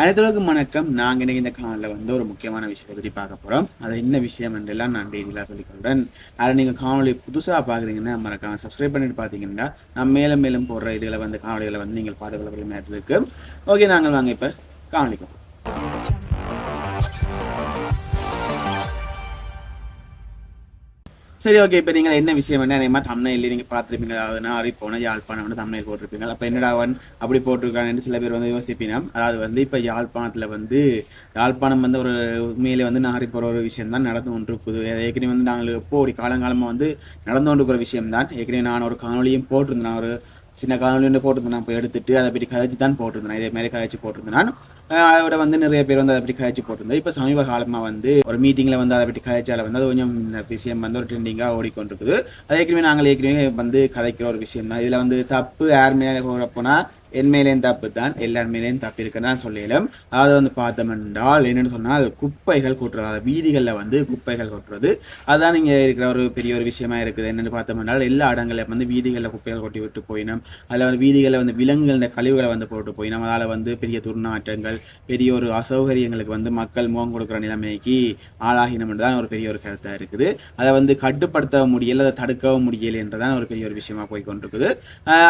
அனைத்துலகம் வணக்கம். நாங்கள் இன்னைக்கு இந்த காணொலியில் வந்து ஒரு முக்கியமான விஷயத்தை பற்றி பார்க்க போகிறோம் அது என்ன விஷயம் என்றெல்லாம் நான் டெய்லியாக சொல்லிக்கொள்கிறேன் அதை நீங்கள் காணொலி புதுசாக பார்க்குறீங்கன்னா மறக்காம சப்ஸ்கிரைப் பண்ணிட்டு பார்த்தீங்கன்னா நான் மேலும் மேலும் போடுற இதுகளை வந்து காணொலிகளை வந்து நீங்கள் பார்த்துக்கொள்ள மாதிரி இருக்கு. ஓகே நாங்கள் வாங்க இப்போ காணொலிக்கும் சரி ஓகே இப்போ நீங்கள் என்ன விஷயம்? என்ன அதே மாதிரி தமிழில் நீங்கள் பார்த்துருப்பீங்க. அதாவது நான் போனால் யாழ்ப்பாணம் வந்து தமிழில் போட்டிருப்பீங்க. அப்போ என்னடா அவன் அப்படி போட்டிருக்கான்னு சில பேர் வந்து யோசிப்பினா அதாவது வந்து இப்போ யாழ்ப்பாணத்தில் வந்து யாழ்ப்பாணம் வந்து ஒரு உண்மையிலே வந்து நாரி போகிற ஒரு விஷயம் தான் நடந்து கொண்டு இருக்குது ஏற்கனவே வந்து நாங்கள் எப்போ ஒரு காலங்காலமாக வந்து நடந்து கொண்டு இருக்கிற விஷயம் தான் ஏற்கனவே நான் ஒரு காணொலியும் போட்டிருந்தேன். ஒரு சின்ன காணொலி போட்டிருந்தேன். நான் எடுத்துட்டு அதை பற்றி கதைச்சு தான் போட்டிருந்தேன். இதே மாதிரி கதைச்சு போட்டிருந்தேன். நான் அதோட வந்து நிறைய பேர் வந்து அதை பற்றி காய்ச்சி போட்டிருந்தோம். இப்போ சமீப காலமாக வந்து ஒரு மீட்டிங்கில் வந்து அதை பற்றி காய்ச்சால வந்து அது கொஞ்சம் இந்த விஷயம் வந்து ஒரு ட்ரெண்டிங்காக ஓடிக்கொண்டிருக்குது. அது ஏற்கனவே நாங்கள் ஏற்கனவே வந்து கதைக்கிற ஒரு விஷயம் தான். இதில் வந்து தப்பு யார் மேலே போனால் என் மேலேயும் தப்பு தான் எல்லார் மேலேயும் தப்பு இருக்குன்னு தான் சொல்லிடலாம் அதாவது வந்து பார்த்தோம் என்றால் என்னென்னு சொன்னால் குப்பைகள் கொட்டுறது அதாவது வீதிகளில் வந்து குப்பைகள் கொட்டுறது. அதுதான் இங்கே இருக்கிற ஒரு பெரிய ஒரு விஷயமா இருக்குது. என்னென்னு பார்த்தோம் என்றால் எல்லா இடங்களில் வந்து வீதிகளில் குப்பைகள் கொட்டி விட்டு போயினோம் அதில் வந்து வீதிகளில் வந்து விலங்குகளின் கழிவுகளை வந்து போட்டு போயினோம் அதால் வந்து பெரிய துர்நாற்றங்கள் பெரிய ஒரு அசௌகரியங்களுக்கு வந்து மக்கள் முகம் கொடுக்குற நிலைமைக்கு ஆளாகினோம் தான் ஒரு பெரிய ஒரு கருத்தாக இருக்குது. அதை வந்து கட்டுப்படுத்த முடியல அதை தடுக்கவும் முடியல என்றதான் ஒரு பெரிய ஒரு விஷயமா போய் கொண்டிருக்குது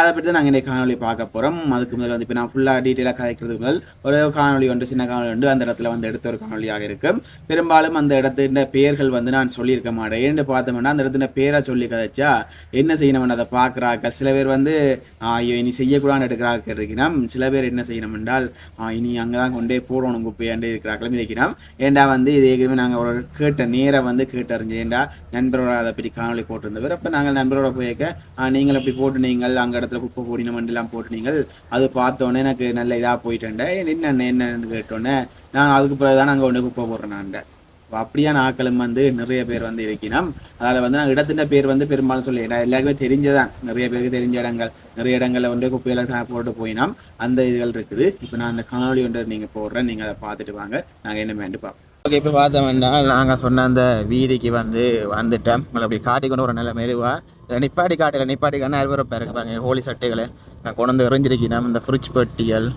அதை பற்றி தான் நாங்கள் இன்னைக்கு காணொலி பார்க்க போகிறோம் அதுக்கு முதல்ல வந்து இப்போ நான் ஃபுல்லாக டீட்டெயிலாக கதைக்கிறதுக்கு முதல் ஒரு காணொலி ஒன்று சின்ன காணொலி ஒன்று அந்த இடத்துல வந்து எடுத்த ஒரு காணொலியாக இருக்கும் பெரும்பாலும் அந்த இடத்தின் பெயர்கள் வந்து நான் சொல்லியிருக்க மாட்டேன். ஏன்னு பார்த்தோம்னா அந்த இடத்துல பேரை சொல்லி கதைச்சா என்ன செய்யணும்னு அதை பார்க்குறாக்கள் சில பேர் வந்து ஐயோ இனி செய்யக்கூடாதுன்னு எடுக்கிறார்கள் இருக்கிறோம் சில பேர் என்ன செய்யணும் என்றால் இனி அங்கே தான் கொண்டே போடணும் குப்பையாண்டே இருக்கிறாங்களும் இருக்கிறோம் ஏண்டா வந்து இது ஏற்கனவே நாங்கள் ஒரு கேட்ட நேரம் வந்து கேட்டறிஞ்சு ஏண்டா நண்பரோட அதை பற்றி காணொலி போட்டிருந்தவர். அப்போ நாங்கள் நண்பரோட போயிருக்க நீங்கள் அப்படி போட்டு நீங்கள் அங்கே இடத்துல குப்பை போடின எல்லாம் போட்டு நீங்கள் அது பார்த்தோன்னே எனக்கு நல்ல இதாக போயிட்டேன்டே. என்னென்ன என்னன்னு கேட்டோன்னே நான் அதுக்கு பிறகு தான் நாங்கள் ஒன்று குப்பை போடுறேன் நான் அப்படியான ஆக்களும் வந்து நிறைய பேர் வந்து இருக்கணும் அதில் வந்து நான் இடத்தின் பேர் வந்து பெரும்பாலும் சொல்லி எல்லாருக்குமே தெரிஞ்சதான் நிறைய பேருக்கு தெரிஞ்ச இடங்கள் நிறைய இடங்களில் வந்து குப்பையெல்லாம் போட்டு போயினோம். அந்த இதுகள் இருக்குது. இப்போ நான் அந்த காணொலி ஒன்று நீங்கள் போடுறேன். நீங்கள் அதை பார்த்துட்டு வாங்க. நாங்கள் என்ன வேண்டு பார்ப்போம் ஓகே இப்போ பார்த்தோம்னா நாங்கள் சொன்ன அந்த வீதிக்கு வந்து வந்துட்டோம். உங்களை அப்படி காட்டி கொண்டு ஒரு நல்ல மெதுவாக நிப்பாட்டி காட்டல நிப்பாட்டி காட்டினா அறுபது இருக்கு பாருங்க ஹோலி சட்டைகளை. நான் கொண்டு வந்து எறிஞ்சிருக்கணும் இந்த ஃப்ரிட்ஜ் பெட்டிகள்.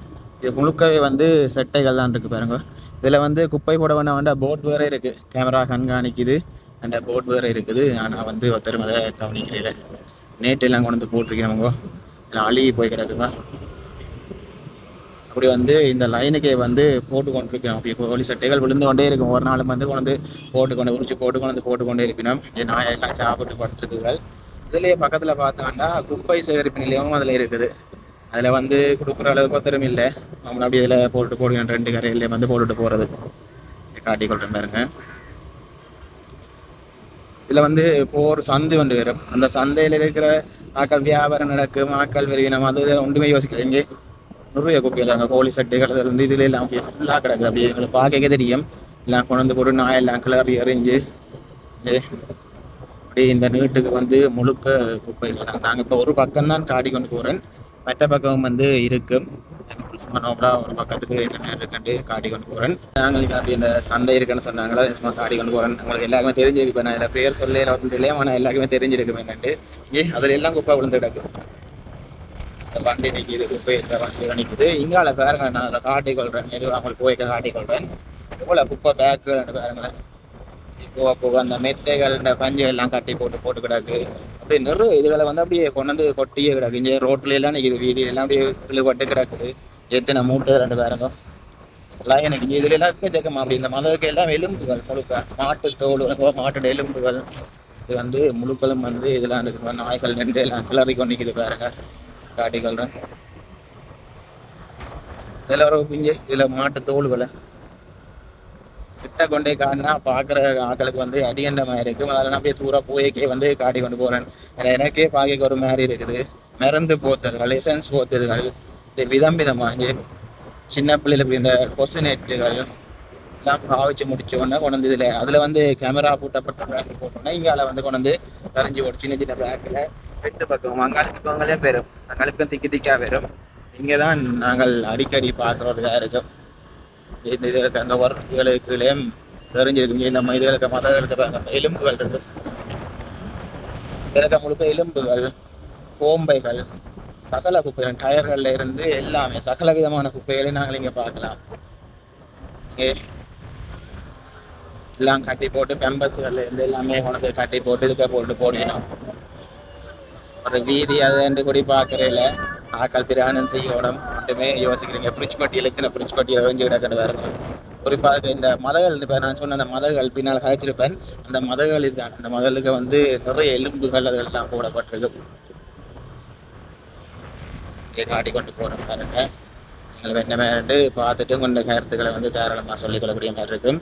இது முழுக்கவே வந்து சட்டைகள் தான் இருக்குது பாருங்க. இதில் வந்து குப்பை போட வேணா வேண்டாம் போட் வேறு இருக்குது கேமரா கண்காணிக்குது. அந்த போட் வேறு இருக்குது. ஆனால் வந்து ஒருத்தரும் அதை கவனிக்கிறீங்கள நேற்று எல்லாம் கொண்டு வந்து போட்டிருக்கேன் அவங்க அழுகி போய் கிடக்குதா அப்படி வந்து இந்த லைனுக்கே வந்து போட்டு கொண்டிருக்கிறோம் அப்படி கோழி சட்டைகள் விழுந்து கொண்டே இருக்கும். ஒரு நாளும் வந்து கொண்டு வந்து போட்டு கொண்டு உரிச்சு போட்டு கொண்டு வந்து போட்டு கொண்டே இருக்கணும் என் நாய் எல்லாம் சாப்பிட்டு படுத்துருக்குகள். இதுலேயே பக்கத்தில் பார்த்தோம்னா குப்பை சேகரிப்பு நிலையமும் அதில் இருக்குது. அதில் வந்து கொடுக்குற அளவுக்கு ஒத்தரும் இல்லை. நம்ம அப்படி இதில் போட்டு போடுங்க ரெண்டு கரையிலே வந்து போட்டுட்டு போகிறது காட்டி கொள்றேன் பாருங்க. இதில் வந்து இப்போ ஒரு சந்தை ஒன்று வரும். அந்த சந்தையில் இருக்கிற ஆக்கள் வியாபாரம் நடக்கும். ஆக்கள் விரிவினம். அது இது ஒன்றுமே யோசிக்கிறீங்க நிறைய குப்பையில் கோழி சட்டைகள் அதுல இருந்து இதுல எல்லாம் அப்படியே ஃபுல்லாக கிடக்கு. அப்படியே எங்களுக்கு பார்க்க தெரியும். எல்லாம் கொண்டு வந்து போட்டு நாயெல்லாம் கிளறி எறிஞ்சு அப்படியே இந்த நீட்டுக்கு வந்து முழுக்க குப்பைகள் நாங்கள் இப்போ ஒரு பக்கம் தான் காடி கொண்டு போகிறேன் மற்ற பக்கம் வந்து இருக்கும் சும்மா ஒரு பக்கத்துக்கு என்ன இருக்குன்ட்டு காட்டி கொண்டு போகிறேன் நாங்களுக்கு அப்படி இந்த சந்தை இருக்குன்னு சொன்னாங்களா சும்மா காட்டி கொண்டு போகிறேன் உங்களுக்கு எல்லாருமே தெரிஞ்சிருக்கு இப்போ நான் இதில் பேர் சொல்ல இல்லையா ஆனால் எல்லாருக்குமே தெரிஞ்சிருக்கு என்னன்ட்டு ஏ அதில் எல்லாம் குப்பை விழுந்து கிடக்குது வண்டி நிற்கிது குப்பை இருக்கிற வண்டி நிற்கிது இங்கால பாருங்க நான் அதில் காட்டி கொள்றேன் மெதுவாக உங்களுக்கு போய்க்க காட்டி கொள்றேன் குப்பை பேக்கு பாருங்களேன். இப்போ போக அந்த மெத்தைகள் இந்த பஞ்சு எல்லாம் கட்டி போட்டு போட்டு கிடக்கு. அப்படி நிறைய இதுகளை வந்து அப்படியே கொண்டு வந்து கொட்டியே கிடக்கு. இங்கே ரோட்ல எல்லாம் நிற்கிது வீதியில எல்லாம் அப்படியே இழுபட்டு கிடக்குது. எத்தனை மூட்டை ரெண்டு பேருங்க. எல்லாம் எனக்கு இங்கே இதுல எல்லாம் எக்கச்சக்கமா அப்படி இந்த மதவுக்கு எல்லாம் எலும்புகள் முழுக்க. மாட்டு தோல் மாட்டோட எலும்புகள். இது வந்து முழுக்களும் வந்து இதெல்லாம் இருக்கு நாய்கள் நின்று எல்லாம் கிளறி கொண்டு நிற்கிது பாருங்க. காட்டி கொள்றேன் இதில் ஒரு குஞ்சு இதுல மாட்டு தோல்களை கிட்ட கொண்டே காட்டினா பார்க்குற ஆட்களுக்கு வந்து அடியண்டமாக இருக்கும் அதில் போய் தூர போய்க்கே வந்து காட்டி கொண்டு போகிறேன் எனக்கே பார்க்க ஒரு மாதிரி இருக்குது. மருந்து போத்தல்கள் எசன்ஸ் போத்தல்கள் இது விதம் விதமாக சின்ன பிள்ளைகளுக்கு இந்த கொசு நெட்டுகள் எல்லாம் பாவிச்சு முடிச்ச உடனே கொண்டு வந்து இதில் அதில் வந்து கேமரா பூட்டப்பட்ட பேக் போட்டோன்னா இங்கால வந்து கொண்டு வந்து கரைஞ்சி ஒரு சின்ன சின்ன பேக்கில் ரெண்டு பக்கம். அங்காளுக்கு பக்கங்களே பெறும் அங்காளுக்கும் திக்கி திக்கா பெறும் இங்கே தான் நாங்கள் அடிக்கடி பார்க்குற இதாக இருக்கும். இந்த இதுகளுக்கு அந்த ஒர்க்குகளுக்குள்ளேயும் தெரிஞ்சிருக்கும். இந்த இதுகளுக்கு மதங்களுக்கு எலும்புகள் இருக்கு. இதுகளுக்கு முழுக்க எலும்புகள் கோம்பைகள் சகல குப்பைகள் டயர்கள்ல இருந்து எல்லாமே சகல விதமான குப்பைகளை நாங்கள் இங்கே பார்க்கலாம். இங்கே எல்லாம் கட்டி போட்டு பெம்பஸ்கள் இருந்து எல்லாமே கொண்டு கட்டி போட்டு இதுக்க போட்டு போடணும். ஒரு வீதி அதை கூடி பார்க்கறதில்ல ஆக்கள் பிரயாணம் செய்யணும். மட்டுமே யோசிக்கிறீங்க. ஃப்ரிட்ஜ் பட்டியில் எத்தனை ஃப்ரிட்ஜ் பட்டியல் வெஞ்சு கிடக்கணும் குறிப்பாக இந்த மதகள் இப்போ நான் சொன்ன அந்த மதகள் பின்னால் காய்ச்சிருப்பேன். அந்த மதகள் இதுதான் அந்த மதலுக்கு வந்து நிறைய எலும்புகள் அதெல்லாம் போடப்பட்டிருக்கு. காட்டி கொண்டு போகிறோம் பாருங்க. நீங்கள் என்ன மாதிரி பார்த்துட்டு கொஞ்சம் கருத்துக்களை வந்து தாராளமாக சொல்லிக்கொள்ளக்கூடிய மாதிரி இருக்கும்.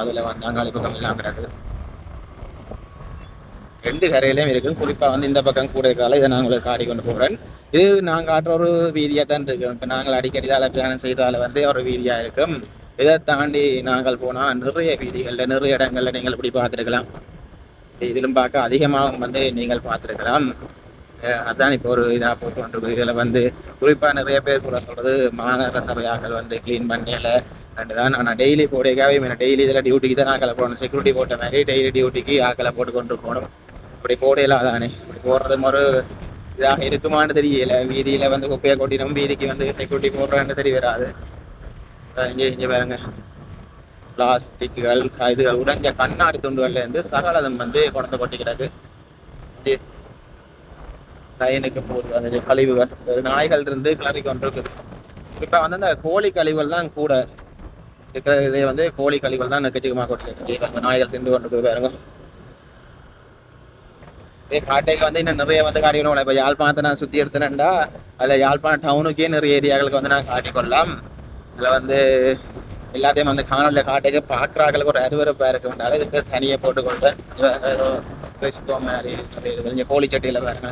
அதில் வந்து அங்காளி எல்லாம் கிடக்குது ரெண்டு கரையிலையும் இருக்கும். குறிப்பாக வந்து இந்த பக்கம் கூட இருக்கால இதை நான் உங்களுக்கு ஆடி கொண்டு போகிறேன் இது நாங்கள் காட்டுற ஒரு வீதியாக தான் இருக்கும். இப்போ நாங்கள் அடிக்கடி இதால் பிரயாணம் செய்தால வந்து ஒரு வீதியாக இருக்கும். இதை தாண்டி நாங்கள் போனால் நிறைய வீதிகளில் நிறைய இடங்களில் நீங்கள் இப்படி பார்த்துருக்கலாம். இதிலும் பார்க்க அதிகமாகவும் வந்து நீங்கள் பார்த்துருக்கலாம். அதான் இப்போ ஒரு இதாக போட்டு கொண்டிருக்கு இதில் வந்து குறிப்பாக நிறைய பேர் கூட சொல்கிறது மாநகர சபையாக்கள் வந்து க்ளீன் பண்ணல ரெண்டு தான். நான் டெய்லி போடைக்காவே டெய்லி இதில் டியூட்டிக்கு தான் ஆக்களை போடணும். செக்யூரிட்டி போட்ட மாதிரி டெய்லி டியூட்டிக்கு ஆக்களை போட்டு கொண்டு போகணும். இப்படி போடையில தானே இப்படி போடுறதும் ஒரு இதாக இருக்குமான்னு தெரியல. வீதியில் வந்து குப்பையை கொட்டினோம் வீதிக்கு வந்து செக்யூரிட்டி போடுறான்னு சரி வராது. இங்கே இங்கே பாருங்க. பிளாஸ்டிக்குகள் இதுகள் உடைஞ்ச கண்ணாடி துண்டுகள்ல இருந்து சகலதம் வந்து குழந்தை கொட்டி கிடக்கு. லைனுக்கு போகுது அந்த கழிவுகள். நாய்கள் இருந்து கிளறி கொண்டிருக்குது. இப்போ வந்து அந்த கோழி கழிவுகள் தான் கூட இருக்கிற இதே வந்து கோழி கழிவுகள் தான் நெக்கச்சிக்கமாக கொட்டிருக்கு அந்த நாய்கள் திண்டு கொண்டு பாருங்க. இதே காட்டைக்கு வந்து இன்னும் நிறைய வந்து காட்டிக்கணும் இப்போ யாழ்ப்பாணத்தை நான் சுற்றி எடுத்தேன்டா அதில் யாழ்ப்பாணம் டவுனுக்கே நிறைய ஏரியாக்களுக்கு வந்து நான் காட்டிக்கொள்ளலாம். இதில் வந்து எல்லாத்தையும் வந்து காணொலியில் காட்டைக்கு பார்க்குறாங்களுக்கு ஒரு அருவறுப்பாக இருக்க. வேண்டாம் இதுக்கு தனியாக போட்டுக்கொள்றேன். ரெசிபோ மாதிரி நிறைய இது. கொஞ்சம் கோழி சட்டியில் பாருங்க.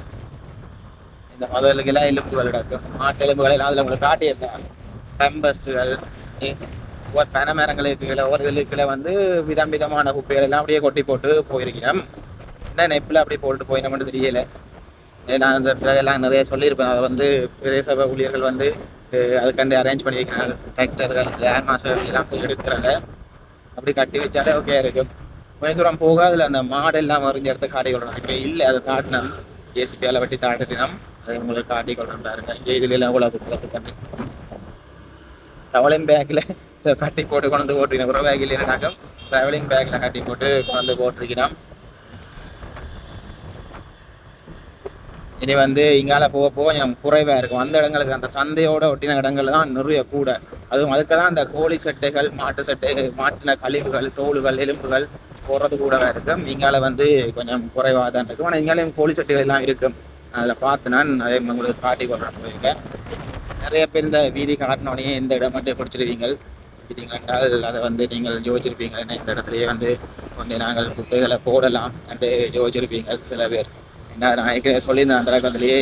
இந்த முதலுக்கெல்லாம் எலும்புகள் கிடக்கும் மாட்டு எலும்புகள் எல்லாம் அதில் உங்களுக்கு காட்டியிருந்தேன். பெம்பஸ்கள் ஒவ்வொரு பனை மரங்களுக்கு ஒவ்வொரு ஒரு இதுல வந்து விதம் விதமான குப்பைகள் எல்லாம் அப்படியே கொட்டி போட்டு போயிருக்கிறோம் என்ன நெப்பில் அப்படி போட்டு போயினோம்னு தெரியல. நான் அந்த எல்லாம் நிறைய சொல்லியிருப்பேன். அதை வந்து பிரதேச ஊழியர்கள் வந்து அதுக்காண்டி அரேஞ்ச் பண்ணி வைக்கிறாங்க. டிராக்டர்கள் லேண்ட் மாஸ்டர்கள் எல்லாம் போய் எடுக்கிறாங்க அப்படி கட்டி வச்சாலே ஓகே இருக்கும். கொஞ்சம் தூரம் போக அதில் அந்த மாடு எல்லாம் மறிஞ்ச இடத்த காட்டி கொள்ளணும் இப்போ இல்லை அதை தாட்டினோம். ஏசிபியால் வெட்டி தாட்டினோம். அதை உங்களுக்கு காட்டி கொள்ளணும் பாருங்க இதுல எல்லாம் கூட கண்டு ட்ராவலிங் பேக்கில் கட்டி போட்டு கொண்டு வந்து போட்டிருக்கோம் ஒரு பேக்கில் ட்ராவலிங் பேக்கில் கட்டி போட்டு கொண்டு வந்து போட்டிருக்கிறோம் இனி வந்து இங்கால போக போக கொஞ்சம் குறைவாக இருக்கும். அந்த இடங்களுக்கு அந்த சந்தையோட ஒட்டின இடங்கள் தான் நிறைய கூட. அதுவும் அதுக்கு தான் அந்த கோழி சட்டைகள் மாட்டு சட்டை மாட்டின கழிவுகள் தோல்கள் எலும்புகள் போடுறது கூடவே இருக்கும். இங்கால வந்து கொஞ்சம் குறைவாக தான் இருக்கும். ஆனால் இங்காலையும் கோழி சட்டைகள் எல்லாம் இருக்கும். அதில் பார்த்து நான் அதே உங்களுக்கு காட்டி கொள்றேன். போயிருக்கேன் நிறைய பேர் இந்த வீதி காட்டினோடனே இந்த இடம் மட்டும் பிடிச்சிருவீங்க. பிடிச்சிட்டீங்கன்றால் அதை வந்து நீங்கள் யோசிச்சிருப்பீங்க என்ன இந்த இடத்துலயே வந்து கொண்டு நாங்கள் குப்பைகளை போடலாம் என்று யோசிச்சிருப்பீங்க சில பேர். நான் ஏற்கனவே சொல்லியிருந்தேன் அந்த இடத்துலயே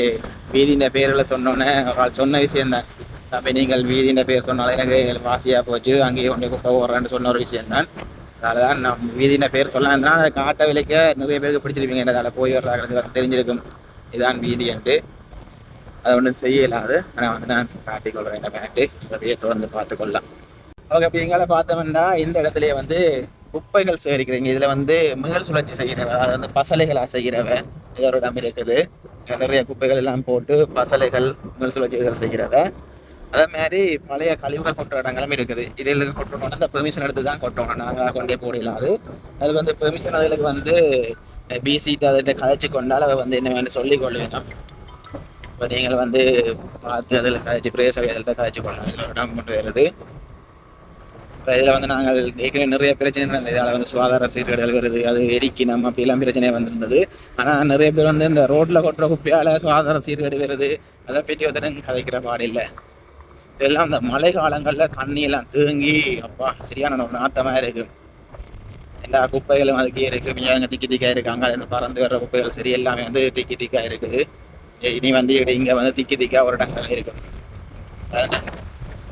வீதியின் பேரில் சொன்னோன்னே அவள் சொன்ன விஷயம்தான் தம்பி நீங்கள் வீதியின் பேர் சொன்னாலும் எனக்கு வாசியாக போச்சு அங்கேயே கொண்டு போக போகிறேன்னு சொன்ன ஒரு விஷயம்தான் அதனால தான் நான் வீதியின் பேர் சொல்ல அதை காட்ட விலைக்க நிறைய பேருக்கு பிடிச்சிருப்பீங்க. அதில் போய் வர்றாங்களுக்கு தெரிஞ்சிருக்கும். இதான் வீதி என்று. அதை ஒன்றும் செய்யலாது. ஆனால் வந்து நான் காட்டிக்கொள்கிறேன் என்ன பேண்ட்டு அப்படியே தொடர்ந்து பார்த்துக்கொள்ளலாம் அவங்க அப்படி எங்களை பார்த்தோம்னா இந்த இடத்துலயே வந்து குப்பைகள் சேகரிக்கிறீங்க. இதுல வந்து மீள் சுழற்சி செய்கிறவ அதாவது வந்து பசலைகளாக செய்கிறவ இது ஒரு இடம் இருக்குது. நிறைய குப்பைகள் எல்லாம் போட்டு பசலைகள் மீள் சுழற்சிகள் செய்கிறவ அதே மாதிரி பழைய கழிவுகள் கொட்டுற இடங்களும் இருக்குது. இதில் கொட்டணும் அந்த பெர்மிஷன் எடுத்து தான் கொட்டணும். நாங்கள் கொண்டே போடலாம் அது அதுக்கு வந்து பெர்மிஷன் அதுகளுக்கு வந்து பிசிட்டு அதில் கதைச்சு கொண்டால் அவ வந்து என்ன வேணும் சொல்லி கொள்ள இப்போ நீங்கள் வந்து பார்த்து அதில் கதைச்சு பிரேச அதில் கதைச்சு கொள்ளலாம் இதில் இடம் கொண்டு வருது இதில் வந்து நாங்கள் ஏற்கனவே நிறைய பிரச்சனை இருந்தது இதால் வந்து சுகாதார சீர்கேடுகள் வருது அது எரிக்கணும் அப்படிலாம் பிரச்சனையாக வந்திருந்தது. ஆனால் நிறைய பேர் வந்து இந்த ரோட்டில் கொட்டுற குப்பையால் சுகாதார சீர்கேடு வருது. அதை பற்றி ஒருத்தரும் கதைக்கிற பாடில்லை இதெல்லாம் இந்த மழை காலங்களில் தண்ணியெல்லாம் தேங்கி அப்பா சரியான ஒரு நாத்தமாக இருக்கு. எல்லா குப்பைகளும் அதுக்கே இருக்குது மிஞ்சாங்க திக்கி திக்கா இருக்காங்க. இருந்து பறந்து வர்ற குப்பைகள் சரி எல்லாமே வந்து திக்கி திக்கா இருக்குது. இனி வந்து இங்கே வந்து திக்கி திக்காக ஒரு இடங்கள் இருக்கும் அதான்.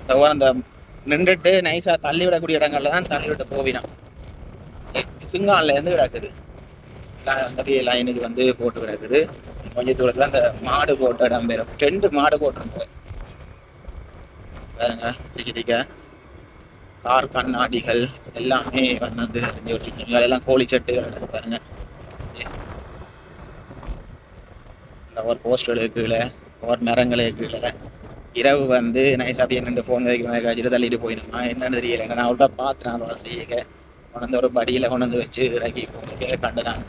இந்த அந்த நின்றுட்டு நைஸாக தள்ளி விடக்கூடிய இடங்கள்ல தான் தள்ளி விட்டு போவினோம் சிங்கான்லேருந்து கிடக்குது. அந்த லைனுக்கு வந்து போட்டு கிடக்குது. கொஞ்சம் தூரத்தில் அந்த மாடு போட்ட இடம் பேரும் ரெண்டு மாடு போட்டிருந்தோம் பாருங்க திக்க திக்க. கார் கண்ணாடிகள் எல்லாமே வந்து அறிஞ்சு விட்டுருக்கீங்க எல்லாம் கோழி சட்டுகள் பாருங்க. ஒரு போஸ்டர்களுக்கு கீழே ஒரு மரங்களுக்கு கீழே. இரவு வந்து நைஸ் அப்படியே ரெண்டு ஃபோன் வைக்கிற மாதிரி காய்ச்சிட்டு தள்ளிட்டு போயிடுமா? என்னன்னு தெரியல. நான் அவள்கிட்ட பார்த்து நான் செய்யுங்க கொண்டு ஒரு படியில் கொண்டு வந்து வச்சு இறக்கி போகிற கண்டு நான்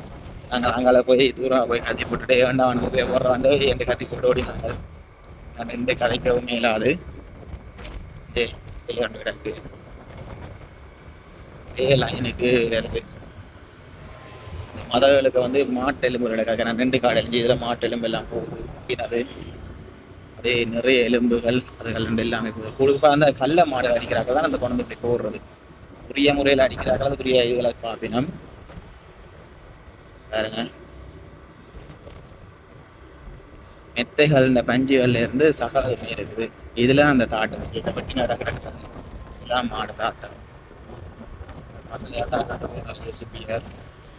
நாங்கள் அங்கால போய் தூரம் போய் கத்தி போட்டுட்டே வேண்டாம். அவனுக்கு போய் வந்து எந்த கத்தி போட்டு ஓடினாங்க. நான் எந்த கதைக்கவும் மேலாது ஏ விளையாண்டு கிடக்கு. ஏ லைனுக்கு வருது. மதங்களுக்கு வந்து மாட்டு எலும்பு நான் ரெண்டு காடு அழிஞ்சு இதில் மாட்டு எலும்பு எல்லாம் போகுது. அப்படின்னது அப்படியே நிறைய எலும்புகள் அதுகள் ரெண்டு எல்லாமே குறிப்பாக அந்த கள்ள மாடு அடிக்கிறாங்க தான் அந்த குழந்தை இப்படி போடுறது உரிய முறையில் அடிக்கிறார்கள் அதுக்குரிய இதுகளை பார்ப்பினம் பாருங்க மெத்தைகள் இந்த பஞ்சுகள்ல இருந்து சகலதுமே இருக்குது இதுல அந்த தாட்டம் இதை பற்றி நடக்கிறது இதெல்லாம் மாடு தாட்டம் வசதியாக தான் ஏசிபிஆர்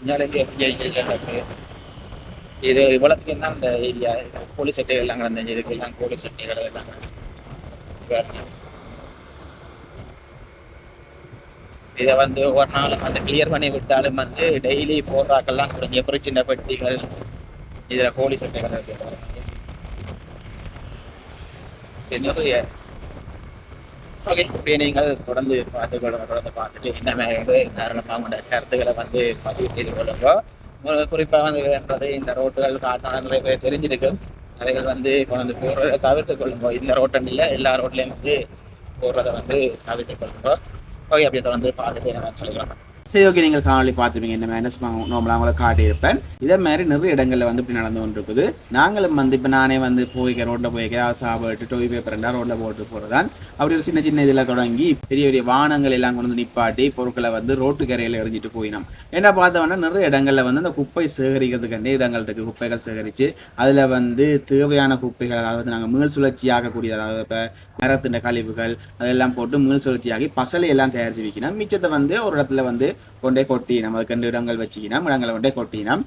இங்கே எப்படி இருக்கு இது இவ்வளோத்துக்கு தான் இந்த ஏரியா போலீஸ் சட்டைகள் எல்லாம் கிடந்துச்சு இதுக்கு எல்லாம் போலீஸ் சட்டைகள் எல்லாம் இதை வந்து ஒரு நாள் அந்த கிளியர் பண்ணி விட்டாலும் வந்து டெய்லி போடுறாக்கெல்லாம் கொஞ்சம் சின்ன பெட்டிகள் இதுல கோழி சட்டைகள் இருக்கு. நிறைய. ஓகே இப்படியே நீங்கள் தொடர்ந்து பார்த்துக்கொள்ளுங்க தொடர்ந்து பார்த்துட்டு என்ன மாதிரி காரணமாக உங்களோட கருத்துக்களை வந்து பதிவு செய்து கொள்ளுங்க. குறிப்பாக வந்து வேண்டது இந்த ரோட்டுகள் காட்டினால நிறைய பேர் தெரிஞ்சிருக்கு. அவைகள் வந்து கொண்டு போகிறத தவிர்த்து கொள்ளுங்க. இந்த ரோட்டன்ல எல்லா ரோட்லையும் வந்து போடுறத வந்து தவிர்த்து கொள்ளுங்க. ஓகே அப்படியே தொடர்ந்து பார்த்துட்டு என்ன சொல்லிக்கலாம். சரி ஓகே நீங்கள் காணொலி பார்த்துப்பீங்க என்ன மேனஸ் நார்மலாக அவங்கள காட்டியிருப்பேன். இதே மாதிரி நிறைய இடங்களில் வந்து இப்படி நடந்து கொண்டு இருக்குது நாங்களும் வந்து இப்போ நானே வந்து போய்க்க ரோட்டில் போய்க்கிறேன். சாப்பிட்டு டொய் பேப்பர் ரோட்டில் போட்டு போகிறதான் அப்படி ஒரு சின்ன சின்ன இதில் தொடங்கி பெரிய பெரிய வானங்கள் எல்லாம் கொண்டு வந்து நிப்பாட்டி பொருட்களை வந்து ரோட்டு கரையில் எறிஞ்சிட்டு போயினோம். என்ன பார்த்தோம்னா நிறைய இடங்களில் வந்து அந்த குப்பை சேகரிக்கிறதுக்காண்டி இடங்கள் இருக்குது குப்பைகள் சேகரித்து அதில் வந்து தேவையான குப்பைகள் அதாவது நாங்கள் மீள் சுழற்சி ஆகக்கூடிய அதாவது இப்போ மரத்தின் கழிவுகள் அதெல்லாம் போட்டு மீள் சுழற்சியாகி பசலை எல்லாம் தயாரித்து வைக்கணும். மிச்சத்தை வந்து ஒரு இடத்துல வந்து கொண்டே கொட்டினோம். அதுக்கு ரெண்டு இடங்கள் வச்சுக்கினோம் இடங்களை கொண்டே கொட்டினோம்.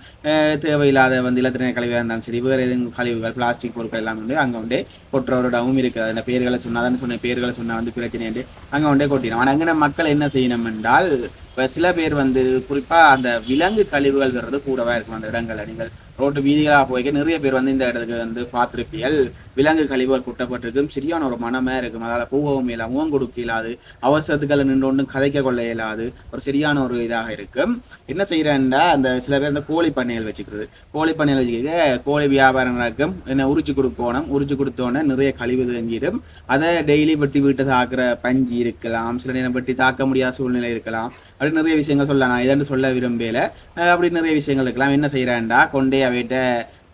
தேவையில்லாத வந்து இலத்திரை கழிவாக இருந்தாலும் சரி வேறு எதுவும் கழிவுகள் பிளாஸ்டிக் பொருட்கள் எல்லாம் வந்து அங்கே வந்து கொட்டுற ஒரு இடமும் இருக்குது அந்த பேர்களை சொன்னாதான் சொன்ன பேர்களை சொன்னா வந்து பிரச்சனை என்று அங்கே கொண்டே கொட்டினோம். ஆனால் அங்கே மக்கள் என்ன செய்யணும் என்றால் இப்போ சில பேர் வந்து குறிப்பாக அந்த விலங்கு கழிவுகள் வர்றது கூடவா இருக்கும் அந்த இடங்களில் நீங்கள். ரோட்டு வீதிகளாக போய்க்க நிறைய பேர் வந்து இந்த இடத்துக்கு வந்து பார்த்துருப்பியல் விலங்கு கழிவுகள் குட்டப்பட்டிருக்கும். சரியான ஒரு மனமே இருக்கும். அதால் பூவும் இயலாது முகம் கொடுக்க இயலாது அவசரத்துக்களை நின்று ஒன்றும் கதைக்க கொள்ள இயலாது. ஒரு சரியான ஒரு இதாக இருக்கும். என்ன செய்கிறேன்டா அந்த சில பேர் இந்த கோழி பண்ணைகள் வச்சுக்கிறது. கோழி பண்ணைகள் வச்சுக்கிட்டு கோழி வியாபாரம் நடக்கும். என்ன உரிச்சு கொடுக்கணும் உரிச்சு கொடுத்தோன்னே நிறைய கழிவு தங்கிடும். அதை டெய்லி வெட்டி வீட்டை தாக்குற பஞ்சு இருக்கலாம். சில நேரம் வெட்டி தாக்க முடியாத சூழ்நிலை இருக்கலாம். அப்படி நிறைய விஷயங்கள் சொல்லலாம். நான் இதென்று சொல்ல விரும்பல. அப்படி நிறைய விஷயங்கள் இருக்கலாம். என்ன செய்கிறேன்டா கொண்டே அவைகிட்ட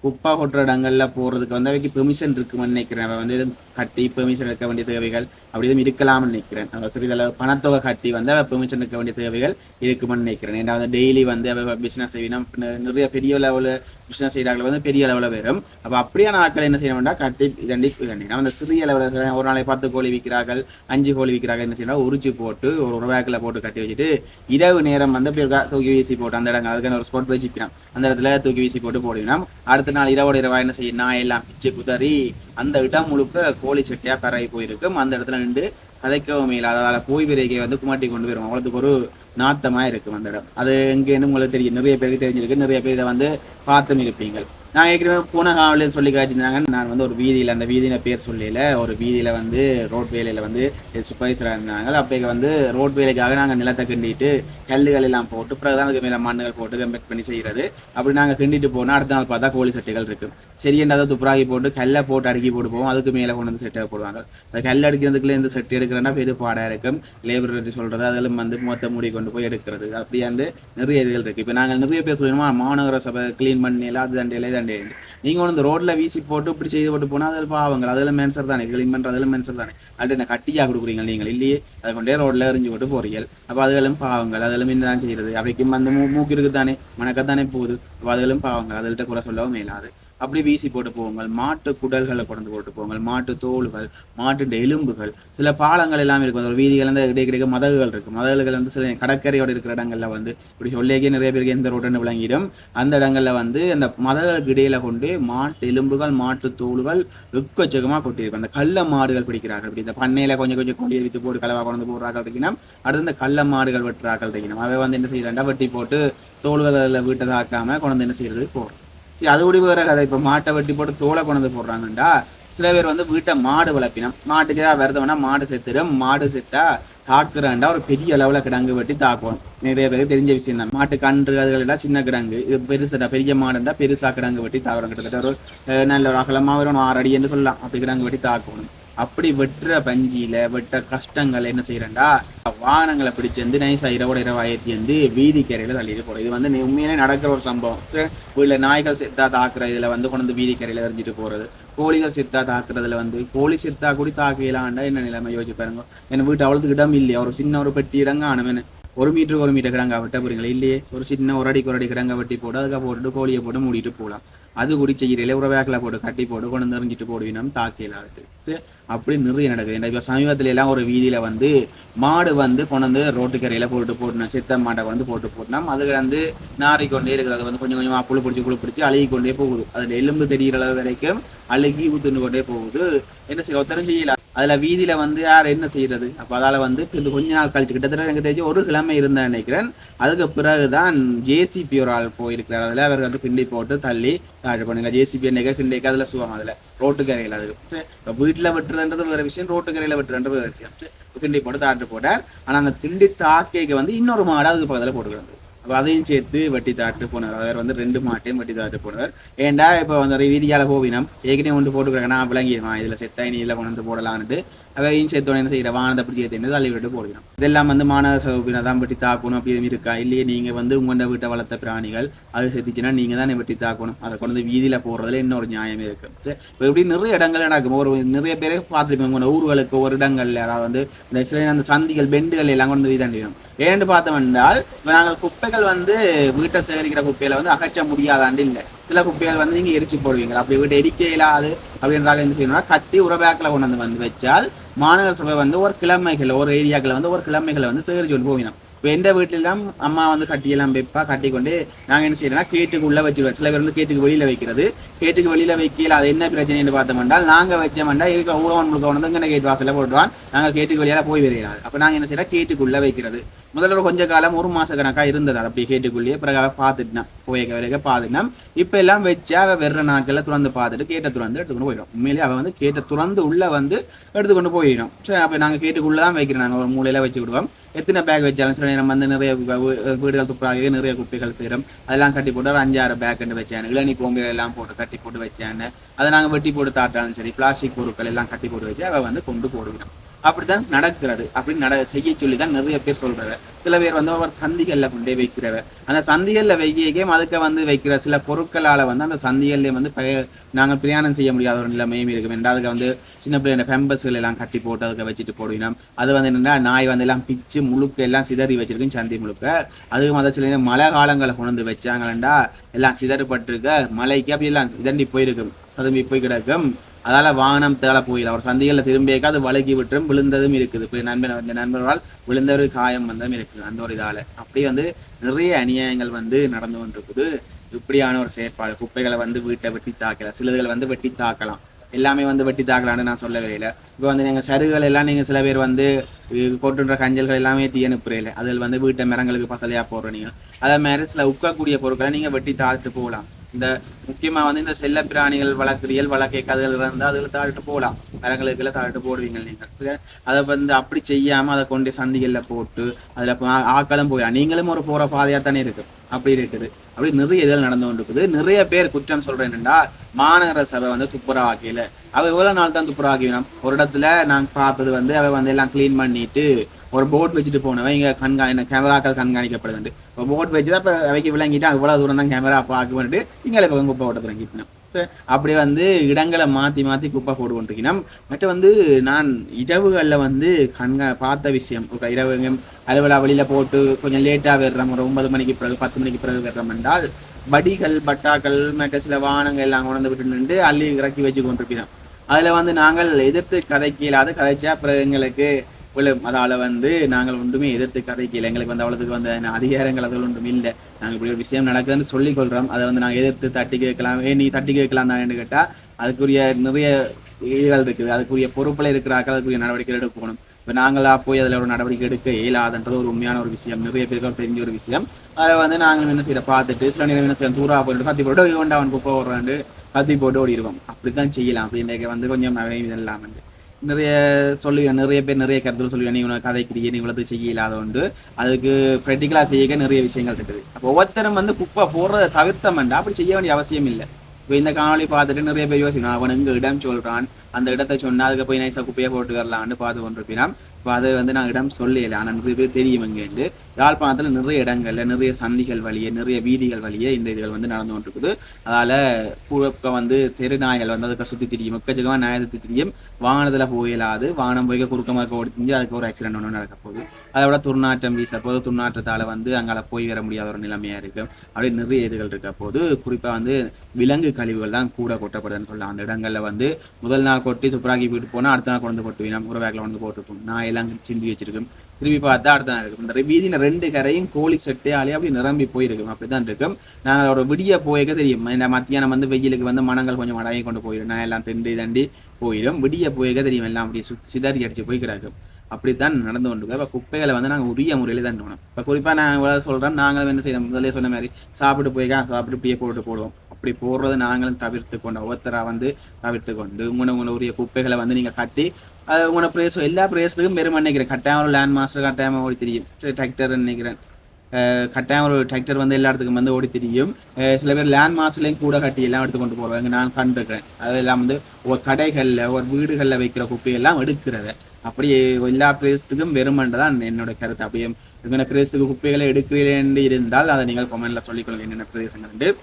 குப்பா கொட்டுற இடங்கள்ல போறதுக்கு வந்து அவைக்கு பெர்மிஷன் இருக்குமென்னு நினைக்கிறேன். அவன் வந்து கட்டி பெர்மிஷன் எடுக்க வேண்டிய தேவைகள் அப்படி எதுவும் இருக்கலாம்னு நினைக்கிறேன். அவ சிறிதளவு பணத்தொகை கட்டி வந்து அவள் பெர்மிஷன் இருக்க வேண்டிய தேவைகள் இருக்குமென்னு நினைக்கிறேன். ஏன்னா வந்து டெய்லி வந்து அவள் பிஸ்னஸ் செய்யணும். நிறைய பெரிய லெவலில் பிஸ்னஸ் செய்கிறார்கள் வந்து பெரிய லெவலில் வரும். அப்போ அப்படியான ஆட்கள் என்ன செய்ய வேண்டாம் கட்டி இதண்டி இதண்டி அந்த சிறிய லெவலில் ஒரு நாளைக்கு பத்து கோழி விற்கிறார்கள் அஞ்சு கோழி விற்கிறார்கள் என்ன செய்யணும்? உரிச்சு போட்டு ஒரு ரூபாய்க்குள்ள போட்டு கட்டி வச்சுட்டு இரவு நேரம் வந்து அப்படி இருக்கா தூக்கி வீசி போட்டு அந்த இடங்கள் அதுக்கான ஒரு ஸ்பாட் வச்சுக்கிறான் அந்த இடத்துல தூக்கி வீசி போட்டு போடுவினா அடுத்த நாள் இரவோட இரவா என்ன செய்யும் நான் எல்லாம் பிச்சு குதறி அந்த இடம் முழுக்க கோழி சட்டியா பரவி போயிருக்கும் அந்த இடத்துல நின்று கதைக்கவும் இல்லை அதால் போய் விரைகை வந்து குமாட்டி கொண்டு வரும் அவ்வளோத்துக்கு ஒரு நாத்தமா இருக்கும் அந்த இடம். அது எங்கேன்னு உங்களுக்கு தெரியும். நிறைய பேருக்கு தெரிஞ்சிருக்கு. நிறைய பேர் இதை வந்து பார்த்தும் இருப்பீங்க. நான் ஏற்கனவே போன காலையில் சொல்லி காய்ச்சிருந்தாங்க நான் வந்து ஒரு வீதியில் அந்த வீதியில் பேர் சொல்லல. ஒரு வீதியில் வந்து ரோட் வேலையில் வந்து சூப்பர்வைசராக இருந்தாங்க. அப்போ வந்து ரோட் வேலைக்காக நாங்கள் நிலத்தை கிண்டிட்டு கல்லுகள் எல்லாம் போட்டு பிறகு தான் அதுக்கு மேலே மண்ணுகள் போட்டு கம்பெக்ட் பண்ணி செய்கிறது அப்படி நாங்கள் கிண்டிட்டு போனால் அடுத்த நாள் பார்த்தா கோழி சட்டைகள் இருக்கும் சரியன்றதை துப்புராகி போட்டு கல்லை போட்டு அடுக்கி போட்டு போவோம் அதுக்கு மேலே கொண்டு வந்து செட்டை போடுவாங்க. அந்த கல் அடிக்கிறதுக்குள்ளே இந்த செட்டு எடுக்கிறேன்னா பெரிய பாடாக இருக்கும் லேபர் சொல்கிறது அதெல்லாம் வந்து மொத்த மூடி கொண்டு போய் எடுக்கிறது. அப்படியே வந்து நிறைய இதுகள் இருக்குது இப்போ நாங்கள் நிறைய பேர் சொல்லுவோமா மாநகர சபை க்ளீன் பண்ணி அது தண்டையில் தண்டை நீங்கள் ஒன்று இந்த ரோட்டில் வீசி போட்டு இப்படி செய்து போட்டு போனால் அதில் பாவங்கள். அதில் மேன்சர் தானே. க்ளீன் பண்ணுறது அதில் மேன்சர் தானே. அது என்ன கட்டியாக கொடுக்குறீங்க நீங்கள்? இல்லையே. அதை கொண்டே ரோட்டில் எறிஞ்சு போட்டு போறீங்க அப்போ அதுகளும் பாவங்கள். அதெல்லாம் என்ன தான் செய்கிறது அவைக்கும் அந்த மூ மூக்கு இருக்குதானே? மணக்கத்தானே போகுது. அப்போ அதுகளும் பாவங்கள். அதில்கிட்ட குறை சொல்லவும் மேலாது அப்படி வீசி போட்டு போங்கள். மாட்டு குடல்களை கொண்டு போட்டு போங்கள். மாட்டு தோள்கள் மாட்டு எலும்புகள் சில பாலங்கள் எல்லாம் இருக்கும். ஒரு வீதிகள் வந்து இடையே கிடைக்க மதகுகள் இருக்கும். மதகுகள் வந்து சில கடற்கரையோடு இருக்கிற இடங்கள்ல வந்து இப்படி சொல்லியே நிறைய பேருக்கு எந்த ரோட்டுன்னு விளங்கிடும். அந்த இடங்கள்ல வந்து அந்த மதகுகளுக்கு இடையில கொண்டு மாட்டு எலும்புகள் மாட்டு தோள்கள் எக்கச்சக்கமா கொட்டியிருக்கும். அந்த கள்ள மாடுகள் பிடிக்கிறார்கள். இப்படி இந்த பண்ணையில கொஞ்சம் கொஞ்சம் கொடியை வித்து போட்டு கலவா கொண்டு போடுறார்கள் அப்படின்னா அடுத்து இந்த கள்ள மாடுகள் வெட்டுறார்கள் அப்படின்னா அவை வந்து என்ன செய்யறாண்டா வெட்டி போட்டு தோல்களை வீட்டை தாக்காம கொண்டு வந்து என்ன செய்யறது போடுறோம் சரி அது கூட வேற கதை. இப்போ மாட்டை வெட்டி போட்டு தோலை கொண்டு வந்து போடுறாங்கண்டா. சில பேர் வந்து வீட்டை மாடு வளர்ப்பினம். மாட்டுக்கு ஏதாவது வருதோம்னா மாடு செத்துடும் மாடு செத்தா தாக்குறாண்டா ஒரு பெரிய அளவில் கிடங்கு வெட்டி தாக்கும் நிறைய பேருக்கு தெரிஞ்ச விஷயம் தான். மாட்டு கன்று அதுகள் எல்லாம் சின்ன கிடங்கு. இது பெருசுடா பெரிய மாடுண்டா பெருசா கிடங்கு வெட்டி தாக்கணும் கிட்டத்தட்ட ஒரு நல்ல ஒரு அகலமாக ஒரு ஆறு அடி என்று சொல்லலாம். அப்படி கிடங்கு வெட்டி தாக்கணும் அப்படி வெட்டுற பஞ்சியில வெட்ட கஷ்டங்கள் என்ன செய்யறேன்டா வாகனங்களை பிடிச்சு வந்து நைசா இரவோட இரவாயிரத்தி வந்து வீதி கரையில தள்ளிட்டு போறோம் இது வந்து உண்மையிலே நடக்கிற ஒரு சம்பவம். சரி, வீட்டுல நாய்கள் சித்தா தாக்குற இதுல வந்து கொண்டு வந்து வீதி கரையில எறிஞ்சிட்டு போறது. கோழிகள் சித்தா தாக்குறதுல வந்து கோழி சித்தா கூட தாக்கலாண்டா என்ன நிலைமை? யோசிச்சு பாருங்க. என் வீட்டு அவ்வளவுக்கு இடம் இல்லையா? ஒரு சின்ன ஒரு பெட்டி இடங்க ஆனவனு ஒரு மீட்டருக்கு ஒரு மீட்டர் கிடங்கா வெட்ட போறீங்களா? இல்லையே. ஒரு சின்ன ஒரு அடிக்கு ஒரு அடி கிடங்க வெட்டி போட்டு அதுக்காக போட்டுட்டு கோழியை போட்டு மூடிட்டு போகலாம் அது குடி செய்யறையில ஒரு வேக்கில் போட்டு கட்டி போட்டு கொண்டு வந்து போடுவினம் போடுவினோம் சரி அப்படி நிறைய நடக்குது. இப்போ சமீபத்துல எல்லாம் ஒரு வீதியில வந்து மாடு வந்து கொண்டு வந்து ரோட்டுக்கரையில போட்டு போட்டுனா சித்த மாட்டை வந்து போட்டு போட்டோம் அது வந்து நாறிக்கொண்டே கொண்டே இருக்கிறது வந்து கொஞ்சம் கொஞ்சமா புழு பிடிச்சி புழு பிடிச்சி அழுகி கொண்டே போகுது. அதுல எலும்பு தெரிகிற அளவு வரைக்கும் அழுகி ஊத்துண்டு கொண்டே போகுது. என்ன செய்ய ஒருத்தரும் செய்யல. அதுல வீதியில வந்து யார் என்ன செய்யறது? அப்ப அதால வந்து இந்த கொஞ்ச நாள் கழிச்சு கிட்டத்தட்ட எனக்கு தெரிஞ்சு ஒரு கிழமை இருந்தா நினைக்கிறேன். அதுக்கு பிறகுதான் ஜேசிபி ஒரு ஆள் போயிருக்கிறார். அதுல அவர் வந்து கிண்டி போட்டு தள்ளி தாழ் பண்ணுங்க ஜேசிபி என்னைக்க கிண்டிக்கு அதுல சுவாங்க அதுல. ரோட்டு கரையில அது. சரி, வீட்டுல வெட்டுறன்றது வேற விஷயம் ரோட்டு கரையில வெட்டுறன்றது வேற விஷயம். கிண்டி போட்டு தாட்டு போட்டார். ஆனா அந்த கிண்டி தாக்கைக்கு வந்து இன்னொரு மாடு அதுக்கு பக்கத்துல போட்டுக்கிறாங்க. அதையும் சேர்த்து வெட்டி தாட்டு போனவர் அவர் வந்து ரெண்டு மாட்டையும் வெட்டி தாட்டு போனவர் ஏன்டா இப்போ வந்து வீதியால போவினம் ஏற்கனவே ஒன்று போட்டுக்கிறாங்க நான் விளங்கிடுவான் இதுல செத்தாய் நீ இல்லை கொண்டு போடலான்னு அதையும் அவையும் சேர்த்து என்ன செய்யற வானத்தை பிடிச்சி ஏற்றி தள்ளி விட்டு போடுகிறோம் இதெல்லாம் வந்து மாணவ சகுப்பினை தான் வெட்டி தாக்கணும் அப்படி இருக்கா இல்லையே நீங்க வந்து உங்களோட வீட்டை வளர்த்த பிராணிகள் அது செத்துச்சுன்னா நீங்க தான் வெட்டி தாக்கணும் அதை கொண்டு வந்து வீதியில போடுறதுல இன்னொரு நியாயம் இருக்கு சரி, இப்படி நிறைய இடங்கள் நடக்கும் ஒரு நிறைய பேரே பார்த்துருப்பேன் உங்களோட ஊர்களுக்கு ஒரு இடங்கள்ல அதாவது வந்து இந்த சில அந்த சந்திகள் பெண்டுகள் எல்லாம் கொண்டு வந்து வீதாண்டிடும் ஏன்னு பார்த்தோம் என்றால் நாங்கள் குப்பைகள் வந்து வீட்டை சேகரிக்கிற குப்பையில வந்து அகற்ற முடியாதாண்டு இல்லை சில குப்பைகள் வந்து நீங்க எரிச்சு போடுவீங்க அப்படி வீட்டை எரிக்க இல்லாது அப்படின்றால் என்ன செய்யணும்னா கட்டி உரபேக்கில் கொண்டு வந்து வந்து வச்சால் மாநகர சபை வந்து ஒரு கிழமைகள் ஒரு ஏரியாக்களை வந்து ஒரு கிழமைகளை வந்து சேகரிச்சு கொண்டு போவினோம் இப்போ எந்த வீட்டிலெல்லாம் அம்மா வந்து கட்டியெல்லாம் வைப்பா கட்டி கொண்டு நாங்கள் என்ன செய்யறோம்னா கேட்டுக்குள்ளே வச்சிருவோம் சில பேர் வந்து கேட்டுக்கு வெளியில் வைக்கிறது கேட்டுக்கு வெளியில் வைக்கல அது என்ன பிரச்சனைன்னு பார்த்தோம் நாங்கள் வச்சோம்னா இருக்கிற ஊரவன் முழுக்க வந்து இங்கே கேட் வாசலில் போட்டுவான் நாங்கள் கேட்டுக்கு வெளியால் போய் வரையாது அப்போ நாங்கள் என்ன செய்யறோம் கேட்டுக்குள்ளே வைக்கிறது முதல்ல ஒரு கொஞ்ச காலம் ஒரு மாச கணக்கா இருந்தது அது அப்படியே கேட்டுக்குள்ளேயே பிறகு பார்த்துட்டுனா போய்க்க வரைக்கும் பார்த்துட்டினா இப்ப எல்லாம் வச்சு அவ வெற நாட்கள்ல துறந்து பார்த்துட்டு கேட்ட துறந்து எடுத்துக்கொண்டு போயிடும் உண்மையிலேயே அவ வந்து கேட்ட துறந்து உள்ள வந்து எடுத்துக்கொண்டு போயிடும் சரி அப்ப நாங்க கேட்டுக்குள்ளே தான் வைக்கிறோம் நாங்க ஒரு மூலையில வச்சு விடுவோம் எத்தனை பேக் வச்சாலும் சில நேரம் வந்து நிறைய வீடுகள் துப்புறாங்க. நிறைய குப்பைகள் சேரும். அதெல்லாம் கட்டி போட்டு ஒரு அஞ்சாறு பேக் வச்சேன் இளநி கோம்புகள் எல்லாம் போட்டு கட்டி போட்டு வச்சேன் அதை நாங்க வெட்டி போட்டு தாட்டாலும் சரி பிளாஸ்டிக் பொருட்கள் எல்லாம் கட்டி போட்டு வச்சு அவ வந்து கொண்டு போடுகிறோம். அப்படித்தான் நடக்கிறது. அப்படி நட செய்ய சொல்லி தான் நிறைய பேர் சொல்றாரு சில பேர் வந்து ஒரு சந்திகளில் கொண்டே வைக்கிறவ. அந்த சந்திகளில் வைக்கையும் அதுக்கு வந்து வைக்கிற சில பொருட்களால் வந்து அந்த சந்திகள்லேயே வந்து பய- நாங்கள் பிரயாணம் செய்ய முடியாத ஒரு நிலைமையும் இருக்கும். என்றால் அதுக்கு வந்து சின்ன பிள்ளைங்க பெம்பஸ்கள் எல்லாம் கட்டி போட்டு அதுக்கு வச்சுட்டு போடுவினோம். அது வந்து என்னென்னா நாய் வந்து எல்லாம் பிச்சு முழுக்க எல்லாம் சிதறி வச்சிருக்கும் சந்தி முழுக்க. அதுக்கு மத சில மழை காலங்களை கொண்டு வந்து வச்சாங்களா எல்லாம் சிதறுபட்டிருக்க மலைக்கு அப்படி எல்லாம் இதண்டி போயிருக்கும். சதும்பி போய் கிடக்கும். அதால வாகனம் தேட போயில ஒரு சந்தைகளில் திரும்பியக்க அது வழுக்கி விட்டுரும் விழுந்ததும் இருக்குது. இப்போ நண்பன் இந்த நண்பர்களால் விழுந்த ஒரு காயம் வந்ததும் இருக்குது அந்த ஒரு இதால. அப்படி வந்து நிறைய அநியாயங்கள் வந்து நடந்து கொண்டிருக்குது. இப்படியான ஒரு செயற்பாடு. குப்பைகளை வந்து வீட்டை வெட்டி தாக்கலாம் சிலதுகளை வந்து வெட்டி தாக்கலாம். எல்லாமே வந்து வெட்டி தாக்கலாம்னு நான் சொல்ல வரையில இப்போ வந்து நீங்கள் சருகுகள் எல்லாம் நீங்கள் சில பேர் வந்து போட்டுன்ற கஞ்சல்கள் எல்லாமே தீ அனுப்புறையில அதில் வந்து வீட்டை மரங்களுக்கு பசலையாக போடுற நீங்கள் அதே மாதிரி சில உக்கக்கூடிய பொருட்களை நீங்கள் வெட்டி தாழ்த்து போகலாம். இந்த முக்கியமா வந்து இந்த செல்ல பிராணிகள் வளர்க்குறியல் வளர்க்கை கதைகள் இருந்தால் அதில் தாழ்ட்டு போகலாம் மரங்களுக்குள்ள தாழ்ட்டு போடுவீங்க நீங்கள் அதை வந்து அப்படி செய்யாம அதை கொண்டு சந்திகளில் போட்டு அதில் ஆக்களும் போயிடலாம். நீங்களும் ஒரு போற பாதையாக தானே இருக்கு. அப்படி இருக்குது. அப்படி நிறைய இதில் நடந்து கொண்டு இருக்குது நிறைய பேர் குற்றம் சொல்கிறேன் என்னன்னா மாநகர சபை வந்து துப்புரவாக்கையில. அவ எவ்வளவு நாள் தான் துப்புரவாக்கிவினோம் ஒரு இடத்துல நாங்கள் பார்த்தது வந்து அவ வந்து எல்லாம் க்ளீன் பண்ணிட்டு ஒரு போட் வச்சுட்டு போனவன் இங்க கண்காணி கேமராக்கள் கண்காணிக்கப்படுது இப்போ போட் வச்சு தான் இப்போ அவைக்கு விளங்கிட்டு அவ்வளோ தூரம் தான் கேமரா பார்க்க பண்ணிட்டு இங்கே இப்போ குப்பை ஓட்ட தொடங்கிட்டோம் சரி, அப்படி வந்து இடங்களை மாற்றி மாற்றி குப்பை போட்டு கொண்டிருக்கணும் மற்ற வந்து நான் இரவுகளில் வந்து கண்கா பார்த்த விஷயம். இரவு அலுவலா வெளியில போட்டு கொஞ்சம் லேட்டாக வர்றோம் ஒரு ஒன்பது மணிக்கு பிறகு பத்து மணிக்கு பிறகு வர்றோம் என்றால் வடிகள் பட்டாக்கள் மற்ற சில வாகனங்கள் எல்லாம் கொண்டு விட்டு நின்று அள்ளி இறக்கி வச்சு கொண்டிருக்கிறோம். அதில் வந்து நாங்கள் எதிர்த்து கதைக்க இல்லாத கதைச்சா பிறகு எங்களுக்கு அதால வந்து நாங்கள் ஒன்றுமே எதிர்த்து கதைக்கல. எங்களுக்கு வந்து அவ்வளவுக்கு வந்து அதிகாரங்கள் அதில் ஒன்றும் இல்லை. நாங்கள் இப்படி ஒரு விஷயம் நடக்குதுன்னு சொல்லி கொள்றோம் அதை வந்து நாங்கள் எதிர்த்து தட்டி கேட்கலாம். ஏன் நீ தட்டி கேட்கலாம் தான் கேட்டா அதுக்குரிய நிறைய இதுகள் இருக்குது. அதுக்குரிய பொறுப்பில் இருக்கிறார்கள். அதுக்குரிய நடவடிக்கை எடுக்கணும். இப்போ நாங்களா போய் அதில் ஒரு நடவடிக்கை எடுக்க இயலாதுன்றது ஒரு உண்மையான ஒரு விஷயம். நிறைய பேருக்கு தெரிஞ்ச ஒரு விஷயம். அதை வந்து நாங்கள் என்ன செய்ய பார்த்துட்டு சில நேரம் என்ன செய்ய தூரா போயிட்டு கத்தி போட்டு அவன் குப்பை ஓடுறாண்டு கத்தி போட்டு ஓடிடுவோம். அப்படித்தான் செய்யலாம். அப்படின்னு வந்து கொஞ்சம் அவை இதெல்லாம் வந்து. நிறைய சொல்லுவேன் நிறைய பேர் நிறைய கருத்துகள் சொல்லுவேன் நீ உனக்கு கதைக்கிறீ நீ இவ்வளவு செய்ய இல்லாத உண்டு அதுக்கு ப்ராக்டிக்கலாக செய்ய நிறைய விஷயங்கள் இருக்குது. அப்போ ஒவ்வொருத்தரும் வந்து குப்பை போடுறதை தவிர்த்தமெண்டா அப்படி செய்ய வேண்டிய அவசியம் இல்லை. இப்போ இந்த காணொலி பார்த்துட்டு நிறைய பேர் யோசிக்கணும். அவன் எங்கள் இடம் சொல்றான். அந்த இடத்த சொன்னா அதுக்கு போய் நைசா குப்பையை போட்டுக்கலாம்னு பார்த்து கொண்டிருப்பினான் இப்போ அதை வந்து நான் இடம் சொல்லலை. ஆனால் நிறைய பேர் தெரியும் இங்கேருந்து யாழ்ப்பாணத்தில் நிறைய இடங்கள்ல நிறைய சந்திகள் வழியே நிறைய வீதிகள் வழியே இந்த இதுகள் வந்து நடந்து கொண்டிருக்குது. அதால் இப்போ வந்து தெரு நாய்கள் வந்து அதுக்கு சுற்றி திரியும். எக்கச்சக்கமாக நாயை சுற்றி திரியும். வாகனத்தில் போயிடாது வாகனம் போய் குறுக்கமாக இருக்க ஓடி திரிஞ்சு அதுக்கு ஒரு ஆக்சிடென்ட் ஒன்று நடக்க போகுது. அதை விட துர்நாற்றம் வீச போது துர்நாற்றத்தால் வந்து அங்கால போய் வர முடியாத ஒரு நிலைமையாக இருக்கும் அப்படி நிறைய இதுகள் இருக்க போது குறிப்பாக வந்து விலங்கு கழிவுகள் தான் கூட கொட்டப்படுதுன்னு சொல்லலாம். அந்த இடங்களில் வந்து முதல் நாள் கொட்டி துப்புராக்கி போயிட்டு போனால் அடுத்த நாள் கொண்டு போட்டு வீணாம் ஒரு வேக்கில் வந்து போட்டுருப்போம். எல்லாம் சிந்தி வச்சிருக்கோம். திரும்பி பார்த்தா அடுத்த நாள் இருக்கும். இந்த வீதியில ரெண்டு கரையும் கோழி செட்டே அப்படி நிரம்பி போயிருக்கும். அப்படிதான் இருக்கும். நாங்கள் ஒரு விடிய போயிருக்க தெரியும். இந்த மத்தியானம் வந்து வெயிலுக்கு வந்து மனங்கள் கொஞ்சம் அடங்கி கொண்டு போயிடும். நான் எல்லாம் திண்டி தண்டி போயிடும். விடிய போயிருக்க தெரியும். எல்லாம் அப்படி சு சிதறி அடிச்சு போய் கிடக்கும். அப்படித்தான் நடந்து கொண்டு இப்போ குப்பைகளை வந்து நாங்கள் உரிய முறையில் தான் தோணும் இப்போ குறிப்பாக நான் இவ்வளோ சொல்கிறோம் நாங்களும் என்ன செய்யணும்? முதல்ல சொன்ன மாதிரி சாப்பிட்டு போய்க்கா சாப்பிட்டு இப்படியே போட்டு போடுவோம். அப்படி போடுறது நாங்களும் தவிர்த்து கொண்டு ஒவ்வொருத்தராக வந்து தவிர்த்து கொண்டு உங்களை உங்களை உரிய குப்பைகளை வந்து நீங்கள் கட்டி அது உங்களோட பிரேஸ் எல்லா பிரேசத்துக்கும் பெருமை நினைக்கிறேன். கட்டாயம் ஒரு லேண்ட் மாஸ்டர் கட்டாயமாக ஓடி தெரியும். டிராக்டர் நினைக்கிறேன். கட்டாயம் ஒரு டிராக்டர் வந்து எல்லா இடத்துக்கும் வந்து ஓடி தெரியும். சில பேர் லேண்ட் மாஸ்டர்லையும் கூட கட்டி எல்லாம் எடுத்து கொண்டு நான் கண்டிருக்கிறேன். அதெல்லாம் வந்து ஒரு கடைகளில் ஒரு வீடுகளில் வைக்கிற குப்பையெல்லாம் எடுக்கிறத. அப்படியே எல்லா பிரேசத்துக்கும் வெறுமன்றதான் என்னோட கருத்து. அப்படியே என்னென்ன பிரதேசத்துக்கு குப்பைகளை எடுக்கிறேன் இருந்தால் அதை நீங்கள் கொமெண்ட்ல சொல்லிக்கொள்ளுங்க என்னென்ன பிரதேசங்கள்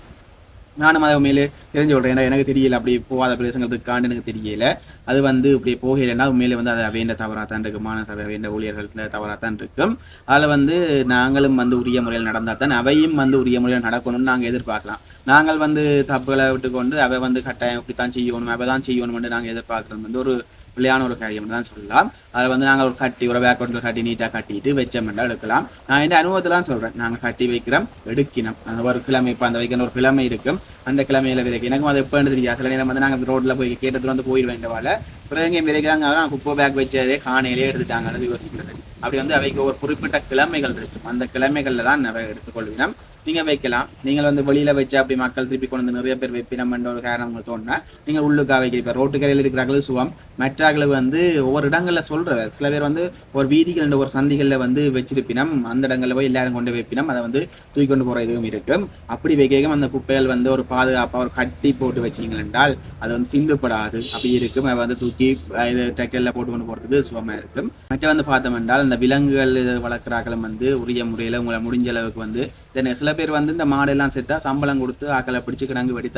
நானும் அதை உண்மையிலே தெரிஞ்சு விட்றேன் ஏன்னா எனக்கு தெரியல அப்படி போகாத பிரதேசங்கள் இருக்கான்னு எனக்கு தெரியல. அது வந்து இப்படி போகலைன்னா உண்மையிலே வந்து அது வேண்ட தவறாக தான் இருக்கு மாநசபை வேண்ட ஊழியர்கள் தவறாக தான் இருக்கும் அதில் வந்து நாங்களும் வந்து உரிய முறையில் நடந்தால் தான் அவையும் வந்து உரிய முறையில் நடக்கணும்னு நாங்கள் எதிர்பார்க்கலாம். நாங்கள் வந்து தப்புகளை விட்டுக்கொண்டு அவை வந்து கட்டாயம் இப்படி தான் செய்யணும் அவை தான் செய்யணும்னு நாங்கள் எதிர்பார்க்குறது வந்து ஒரு பிள்ளையான ஒரு காரியம் தான் சொல்லலாம். அதை வந்து நாங்கள் ஒரு கட்டி ஒரு பேக்கவுண்டில் கட்டி நீட்டாக கட்டிட்டு வச்சோம்னா எடுக்கலாம். நான் என் அனுபவத்தெல்லாம் சொல்கிறேன் நாங்கள் கட்டி வைக்கிறோம் எடுக்கணும் அந்த ஒரு கிழமை இப்போ அந்த வைக்கிற ஒரு கிழமை இருக்கும். அந்த கிழமையில விதைக்கு. எனக்கும் அது எப்போ தெரியாது. சில நேரம் வந்து நாங்கள் ரோட்டில் போய் கேட்டதுல வந்து போயிட வேண்டவால பிறகு எங்கேயும் விதைக்கிறாங்க. நான் குப்பை பேக் வச்சதே காணையிலே எடுத்துட்டாங்கன்னு யோசிக்கிறது. அப்படி வந்து அவைக்கு ஒரு குறிப்பிட்ட கிழமைகள் இருக்கும். அந்த கிழமைகளில் தான் எடுத்துக்கொள்வினோம் நீங்க வைக்கலாம். நீங்கள் வந்து வெளியில வச்சு அப்படி மக்கள் திருப்பி கொண்டு வந்து நிறைய பேர் வைப்பினம்ன்ற ஒரு காரணம் உங்களுக்கு தோணுனா நீங்க உள்ளுக்கா வைக்க இப்போ ரோட்டுக்கரையில் இருக்கிறார்கள் சுகம் மற்றாக்கள் வந்து ஒவ்வொரு இடங்கள்ல சொல்ற சில பேர் வந்து ஒரு வீதிகள் ஒரு சந்திகளில் வந்து வச்சிருப்பினம். அந்த இடங்கள்ல போய் எல்லாரும் கொண்டு வைப்பினம். அதை வந்து தூக்கி கொண்டு போற இதுவும் இருக்கும். அப்படி வைக்க அந்த குப்பைகள் வந்து ஒரு பாதுகாப்பா ஒரு கட்டி போட்டு வச்சீங்க என்றால் அது வந்து சிந்துப்படாது அப்படி இருக்கும். அதை வந்து தூக்கி இது டெக்கல்ல போட்டு கொண்டு போறதுக்கு சுகமா இருக்கும். மற்ற வந்து பார்த்தோம் என்றால் அந்த விலங்குகள் வளர்க்குறாக்களும் வந்து உரிய முறையில உங்களை முடிஞ்ச அளவுக்கு வந்து தென். சில பேர் வந்து இந்த மாடெல்லாம் செத்தா சம்பளம் கொடுத்து ஆக்களை பிடிச்சு கிடங்கு வெடித்து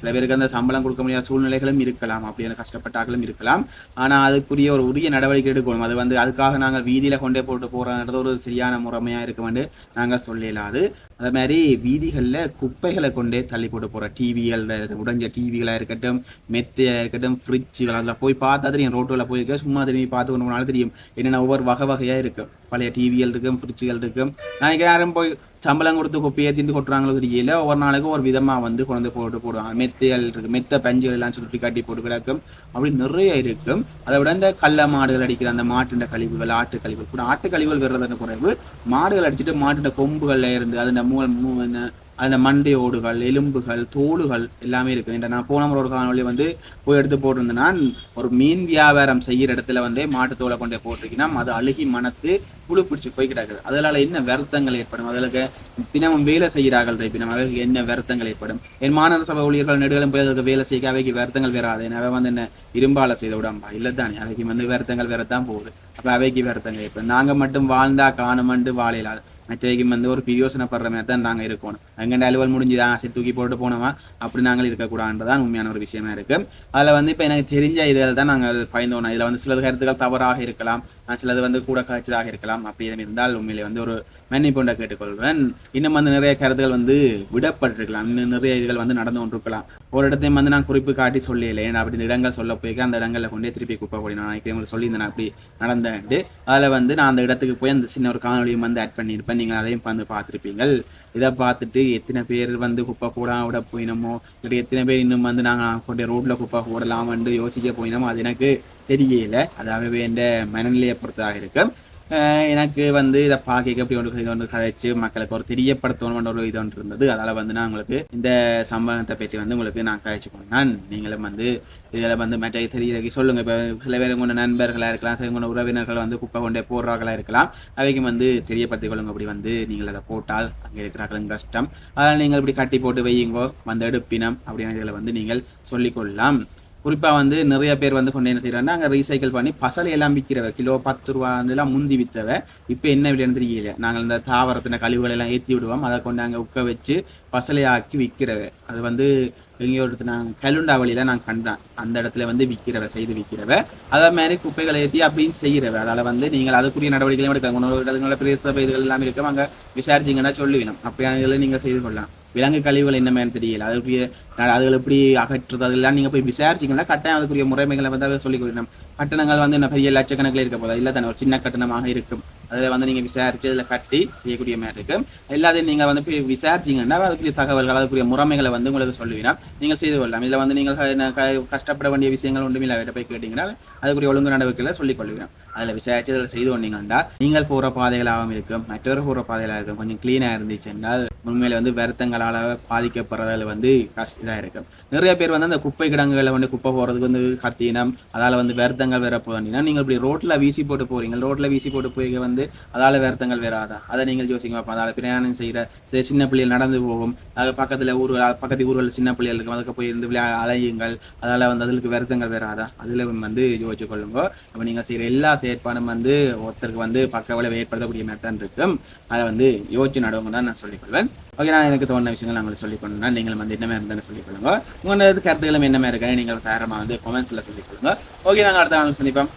சில பேருக்கு அந்த சம்பளம் கொடுக்க முடியாத சூழ்நிலைகளும் இருக்கலாம். அப்படின்னு கஷ்டப்பட்ட ஆக்களும் இருக்கலாம். ஆனா அதுக்குரிய ஒரு உரிய நடவடிக்கை எடுக்கணும். அது வந்து அதுக்காக நாங்கள் வீதியில கொண்டே போட்டு போறோன்றது ஒரு சரியான முறைமையா இருக்குமென்று நாங்கள் சொல்லலாது அதே மாதிரி வீதிகளில் குப்பைகளை கொண்டே தள்ளி போட்டு போற டிவிகள் உடைஞ்ச டிவிகளாக இருக்கட்டும் மெத்தையா இருக்கட்டும் ஃப்ரிட்ஜுகள் அதில் போய் பார்த்தா தெரியும். ரோட்டில் போயிருக்க சும்மா திரும்பி பார்த்து கொண்டு போனாலும் தெரியும். என்னென்ன ஒவ்வொரு வகை வகையாக இருக்கும் பழைய டிவிகள் இருக்கும் ஃப்ரிட்ஜுகள் இருக்கும். நான் யாரும் போய் சம்பளம் கொடுத்து குப்பையை தீந்து கொட்டுறாங்களோ தெரியல. ஒவ்வொரு நாளைக்கும் ஒரு விதமா வந்து கொண்டு போட்டு போடுவாங்க. மெத்தைகள் இருக்கு. மெத்த பஞ்சுகள் எல்லாம் சுற்றி கட்டி போட்டு கிடக்கும். அப்படி நிறைய இருக்கும் அதை விட இந்த கள்ள மாடுகள் அடிக்கிற அந்த மாட்டுண்ட கழிவுகள் ஆட்டு கழிவுகள் கூட. ஆட்டு கழிவுகள் வர்றதுன்னு குறைவு. மாடுகள் அடிச்சுட்டு மாட்டுண்ட கொம்புகள்ல இருந்து அது மூ மூ- அதில் மண்டை ஓடுகள் எலும்புகள் தோளுகள் எல்லாமே இருக்கு. என்ற நான் போன முறை ஒரு காணொலி வந்து போய் எடுத்து போட்டிருந்தேன்னா ஒரு மீன் வியாபாரம் செய்யற இடத்துல வந்து மாட்டுத்தோலை கொண்டே போட்டிருக்கீங்கன்னா அது அழுகி மனத்து புழு பிடிச்சி போய் கிடக்குது. அதனால என்ன வருத்தங்கள் ஏற்படும்? அதற்கு தினமும் வேலை செய்கிறார்கள் இருப்பினும் அவர்களுக்கு என்ன வருத்தங்கள் ஏற்படும்? என் மாநகர சபை ஊழியர்கள் நெடுகளும் போய் அதற்கு வேலை செய்ய அவைக்கு வருத்தங்கள் வராது அவை வந்து என்ன இரும்பால செய்த விடம்பா? இல்லை தானே அவைக்கு வந்து வருத்தங்கள் வரத்தான் போகுது. அப்போ அவைக்கு வருத்தங்கள் ஏற்படும். நாங்க மட்டும் வாழ்ந்தா காணமண்டு வாழையிலாது மற்றவைக்கு வந்து ஒரு பிரியோசனப்படுற மாதிரி தான் நாங்கள் இருக்கணும். எங்கண்ட அலுவல் முடிஞ்சுதான் சரி தூக்கி போட்டு போனோமா? அப்படி நாங்கள் இருக்கக்கூடாதுன்றதான் உண்மையான ஒரு விஷயமா இருக்குது அதில் வந்து இப்போ எனக்கு தெரிஞ்ச இதில் தான் நாங்கள் பயந்தோம். இதில் வந்து சிலது கருத்துக்கள் தவறாக இருக்கலாம். சிலது வந்து கூட காய்ச்சலாக இருக்கலாம். அப்படி எதுவும் இருந்தால் உண்மையிலே வந்து ஒரு மன்னிப்புண்ட கேட்டுக்கொள்வேன். இன்னும் வந்து நிறைய கருத்துகள் வந்து விடப்பட்டிருக்கலாம். இன்னும் நிறைய இதுகள் வந்து நடந்து கொண்டிருக்கலாம். ஒரு இடத்தையும் வந்து நான் குறிப்பு காட்டி சொல்லல ஏன்னா அப்படி இந்த இடங்கள் சொல்ல போய் அந்த இடங்களில் கொண்டே திருப்பி குப்பை போடி நான் நினைக்கிறேன் உங்களுக்கு சொல்லியிருந்தேன். நான் அப்படி நடந்தேன்ட்டு அதில் வந்து நான் அந்த இடத்துக்கு போய் அந்த சின்ன ஒரு காணொலியும் வந்து ஆட் பண்ணியிருப்பேன். நீங்கள் அதையும் வந்து பார்த்துருப்பீங்கள் இதை பார்த்துட்டு எத்தனை பேர் வந்து குப்பை போடாம விட போயினமோ இல்லை எத்தனை பேர் இன்னும் வந்து நாங்கள் கொண்டே ரோட்டில் குப்பை போடலாம்னு யோசிக்க போயினோமோ அது எனக்கு தெரியல. அதாவது என் மனநிலையை பொறுத்ததாக இருக்கும். எனக்கு வந்து இதை பார்க்க எப்படி ஒன்று இது ஒன்று கதைச்சு மக்களுக்கு ஒரு தெரியப்படுத்தணும் ஒரு இது ஒன்று இருந்தது. அதால் வந்து நான் உங்களுக்கு இந்த சம்பவத்தை பற்றி வந்து உங்களுக்கு நான் கதைச்சு கொண்டான். நீங்களும் வந்து இதில் வந்து மற்ற தெரியறதுக்கு சொல்லுங்கள் இப்போ சில பேர் உங்களோட நண்பர்களாக இருக்கலாம் சில உங்களோட உறவினர்கள் வந்து குப்பை கொண்டே போடுறார்களாக இருக்கலாம். அவைக்கும் வந்து தெரியப்படுத்திக் கொள்ளுங்க. அப்படி வந்து நீங்கள் அதை போட்டால் அங்கே இருக்கிறார்களும் கஷ்டம். அதனால் நீங்கள் இப்படி கட்டி போட்டு வையுங்கோ வந்து எடுப்பினம் அப்படின்னு இதில் வந்து நீங்கள் சொல்லிக்கொள்ளலாம் குறிப்பாக வந்து நிறைய பேர் வந்து கொண்டு என்ன செய்கிறாங்கன்னா அங்கே ரீசைக்கிள் பண்ணி பசலை எல்லாம் விற்கிறவ கிலோ பத்து ரூபா எல்லாம் முந்தி விற்றவ இப்போ என்ன விலைன்னு தெரியல. நாங்கள் இந்த தாவரத்தின கழிவுகள் எல்லாம் ஏற்றி விடுவோம். அதை கொண்டு அங்கே உட்க வச்சு பசலையாக்கி விற்கிறவ அது வந்து எங்கேயோ ஒருத்தர் நான் கலுண்டா வழியில நான் கண்டேன். அந்த இடத்துல வந்து விற்கிறவ செய்து விற்கிறவ அதே மாதிரி குப்பைகளை ஏற்றி அப்படின்னு செய்கிறவ. அதால் வந்து நீங்கள் அதுக்குரிய நடவடிக்கைகளும் எடுக்க உணவு இடங்கள பிரதேச இதுகள் எல்லாம் இருக்கும். அங்கே விசாரிச்சிங்கன்னா சொல்லுவினோம் அப்படியான இதில் நீங்கள் செய்து கொள்ளலாம். விலங்கு கழிவுகள் என்ன தெரியல. அதுக்குரிய அதுகள் எப்படி அகற்றுறது அதெல்லாம் நீங்கள் போய் விசாரிச்சிங்கன்னா கட்டாயம் அதுக்குரிய முறைமைகளை வந்து அதை சொல்லிக் கொடுக்கணும். கட்டணங்கள் வந்து என்ன பெரிய லட்சக்கணக்கில் இருக்க போதா இல்லை தானே ஒரு சின்ன கட்டணமாக இருக்கும். அதில் வந்து நீங்கள் விசாரிச்சு அதில் கட்டி செய்யக்கூடிய மாதிரி இருக்கும். எல்லாத்தையும் நீங்கள் வந்து போய் விசாரிச்சிங்கன்னா அதுக்குரிய தகவல்கள் அதுக்குரிய முறைமைகளை வந்து உங்களுக்கு சொல்லுவீங்கன்னா நீங்கள் செய்து கொள்ளலாம். இதில் வந்து நீங்கள் க- கஷ்டப்பட வேண்டிய விஷயங்கள் ஒன்றுமே இல்லை. போய் கேட்டிங்கன்னா அதுக்குரிய ஒழுங்கு நடவடிக்கைகளை சொல்லிக் கொள்வீங்க. அதில் விசாரிச்சு அதில் செய்து கொண்டீங்கன்னா நீங்கள் போகிற பாதைகளாகவும் இருக்கும். மற்றவர் போகிற பாதைகளாக இருக்கும். கொஞ்சம் க்ளீனாக இருந்துச்சுன்னா உண்மையில வந்து வருத்தங்களால் பாதிக்கப்படுறதில் வந்து கஷ்ட இதாக இருக்கும் நிறைய பேர் வந்து அந்த குப்பை கிடங்குகளை வந்து குப்பை போகிறதுக்கு வந்து கத்தினம் அதால் வந்து வருத்தங்கள் வேற போனீங்கன்னா நீங்கள் இப்படி ரோட்டில் வீசி போட்டு போகிறீங்க ரோட்டில் வீசி போட்டு போய் வந்து அதால் வருத்தங்கள் வேறாதா? அதை நீங்கள் யோசிங்க பார்ப்போம் அதால் பிரயாணம் செய்கிற சில சின்ன பிள்ளைகள் நடந்து போகும். அது பக்கத்தில் ஊர்கள் பக்கத்து ஊர்கள் சின்ன பிள்ளைகள் இருக்கும். அதுக்கு போய் இருந்து விளையா அலையுங்கள். அதால் வந்து அதுக்கு வருத்தங்கள் வேறாதா? அதில் வந்து யோசிச்சு கொள்ளுங்க. அப்போ நீங்கள் செய்கிற எல்லா செயற்பாடும் வந்து ஒருத்தருக்கு வந்து பக்க விளைவு ஏற்படுத்தக்கூடிய மாதிரி தான் இருக்கும். அதை வந்து யோசிச்சு நடவங்க தான் நான் சொல்லிக்கொள்வேன் ஓகே நான் எனக்கு தோணுன விஷயங்கள் நாங்கள் உங்களுக்கு சொல்லிக் கொண்டா நீங்களும் வந்து என்ன மாதிரி இருந்தாலும் சொல்லிக்கொள்ளுங்க உங்களது கருத்துக்களும் என்ன மாதிரி இருக்காங்க நீங்கள் தாரமாக வந்து கொமெண்ட்ஸில் சொல்லிக்கொள்ளுங்க ஓகே நாங்கள் அடுத்த நாள் சந்திப்போம்.